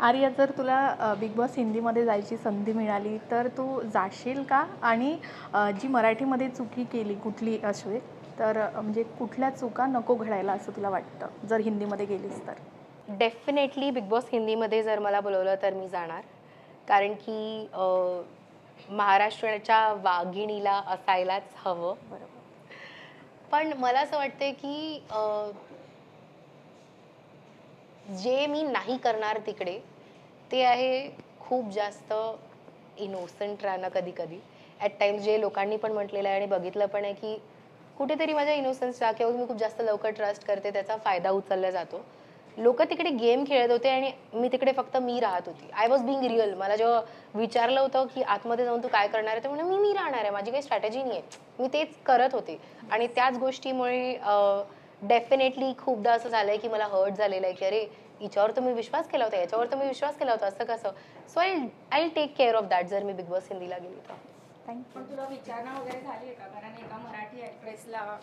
आर्या जर तुला big boss हिंदीमध्ये जायची संधी मिळाली तर तू जाशील का? आणि जी मराठीमध्ये चुकी केली कुठली असेल तर म्हणजे कुठल्या चुका नको घडायला असं तुला वाटतं जर हिंदीमध्ये गेलीस तर? डेफिनेटली बिग बॉस हिंदीमध्ये जर मला बोलवलं तर मी जाणार. कारण की महाराष्ट्राच्या वाघिणीला असायलाच हवं. बरोबर. पण मला असं वाटतं की जे मी नाही करणार तिकडे ते आहे खूप जास्त इनोसंट राहणं कधी कधी ॲट टाइम्स जे लोकांनी पण म्हटलेलं आहे आणि बघितलं पण आहे की कुठेतरी माझ्या इनोसन्सचा किंवा मी खूप जास्त लवकर ट्रस्ट करते त्याचा फायदा उचलला जातो. लोक तिकडे गेम खेळत होते आणि मी तिकडे फक्त मी राहत होती. आय वॉज बिंग रिअल मला जेव्हा विचारलं होतं की आतमध्ये जाऊन तू काय करणार आहे तर म्हणून मी मी राहणार आहे. माझी काही स्ट्रॅटेजी नाही आहे मी तेच करत होते. आणि त्याच गोष्टीमुळे डेफिनेटली खूपदा असं झालंय की मला हर्ट झालेलं आहे की अरे हिच्यावर तुम्ही विश्वास केला होता याच्यावर तुम्ही विश्वास केला होता असं कसं? So I I take care of that जर मी बिग बॉस हिंदीला गेली तर. पण तुला विचारणा वगैरे झाली आहे का? कारण एका मराठी ॲक्ट्रेसला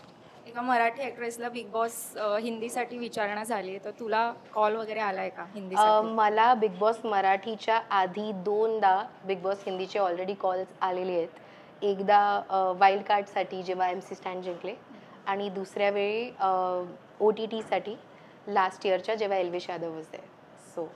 एका मराठी ॲक्ट्रेसला बिग बॉस हिंदीसाठी विचारणा झाली आहे तर तुला कॉल वगैरे आलाय का हिंदी मला बिग बॉस मराठीच्या आधी दोनदा बिग बॉस हिंदीचे ऑलरेडी कॉल्स आलेले आहेत. एकदा वाईल्ड कार्डसाठी जेव्हा एम सी स्टँड जिंकले आणि दुसऱ्या वेळी ओ टी टीसाठी लास्ट इयरच्या जेव्हा एल्विश यादव होते सो